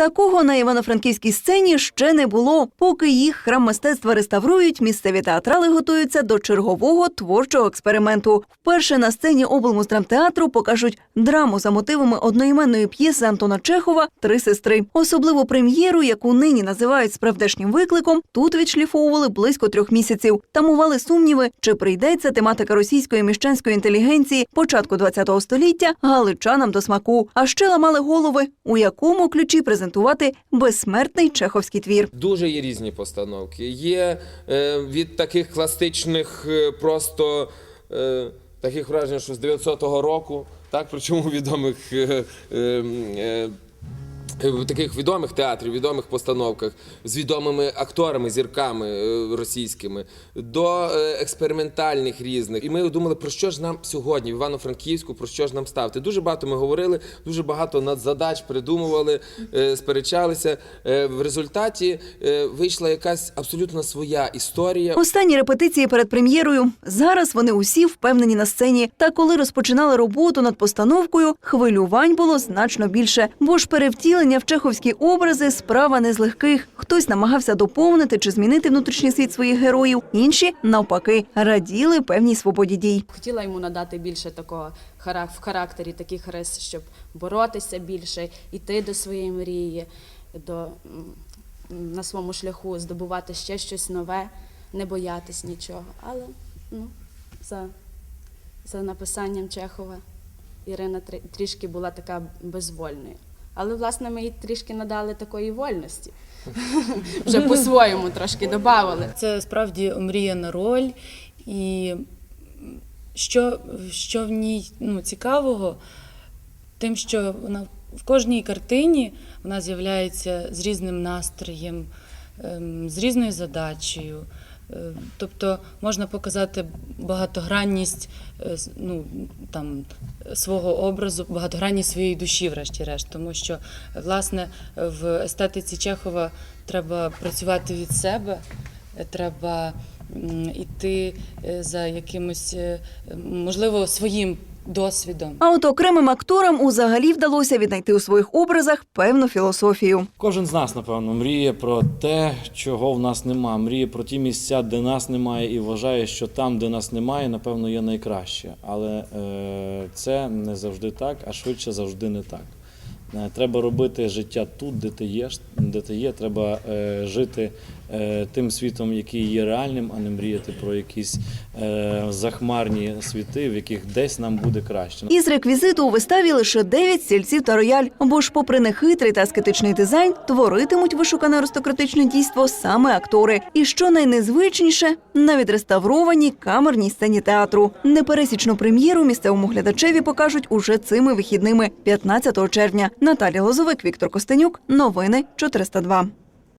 Такого на івано-франківській сцені ще не було. Поки їх храм мистецтва реставрують, місцеві театрали готуються до чергового творчого експерименту. Вперше на сцені облмуздрамтеатру покажуть драму за мотивами одноіменної п'єси Антона Чехова Три сестри. Особливу прем'єру, яку нині називають справдешнім викликом, тут відшліфовували близько трьох місяців. Тамували сумніви, чи прийдеться тематика російської міщанської інтелігенції початку ХХ століття галичанам до смаку. А ще ламали голови, у якому ключі презентувати безсмертний чеховський твір. Дуже є різні постановки. Є е, від таких класичних, е, просто е, таких вражень, що з 900-го року, так, причому відомих. Е, е, е, в таких відомих театрів, відомих постановках з відомими акторами, зірками е, російськими, до е, експериментальних різних. І ми думали, про що ж нам сьогодні в Івано-Франківську, про що ж нам ставити. Дуже багато ми говорили, дуже багато надзадач придумували, е, сперечалися. В результаті вийшла якась абсолютно своя історія. Останні репетиції перед прем'єрою. Зараз вони усі впевнені на сцені. Та коли розпочинали роботу над постановкою, хвилювань було значно більше, бо ж перевтілення в чеховські образи справа не з легких. Хтось намагався доповнити чи змінити внутрішній світ своїх героїв, інші навпаки раділи певній свободі дій. Хотіла йому надати більше такого в характері таких рис, щоб боротися більше, йти до своєї мрії, до, на своєму шляху здобувати ще щось нове, не боятись нічого. Але ну, за, за написанням Чехова Ірина трі- трішки була така безвольною. Але, власне, ми їй трішки надали такої вольності. Вже по-своєму трошки додавали. Це справді омріяна роль, і що, що в ній ну, цікавого, тим, що вона в кожній картині вона з'являється з різним настроєм, ем, з різною задачею. Е, Тобто можна показати багатогранність е, ну, там, свого образу, багатогранність своєї душі, врешті-решт. Тому що, власне, в естетиці Чехова треба працювати від себе, треба йти е, за якимось, можливо, своїм досвідом. А от окремим акторам узагалі вдалося віднайти у своїх образах певну філософію. Кожен з нас, напевно, мріє про те, чого в нас нема. Мріє про ті місця, де нас немає, і вважає, що там, де нас немає, напевно, є найкраще. Але е, це не завжди так, а швидше завжди не так. Е, Треба робити життя тут, де ти є. Де ти є. Треба е, жити е, тим світом, який є реальним, а не мріяти про якісь е, захмарні світи, в яких десь нам буде краще. Із реквізиту у виставі лише 9 стільців та рояль. Бо ж, попри нехитрий та аскетичний дизайн, творитимуть вишукане аристократичне дійство саме актори. І що найнезвичніше, на відреставрованій камерній сцені театру. Непересічну прем'єру місцевому глядачеві покажуть уже цими вихідними 15 червня. Наталія Лозовик, Віктор Костенюк. Новини 402.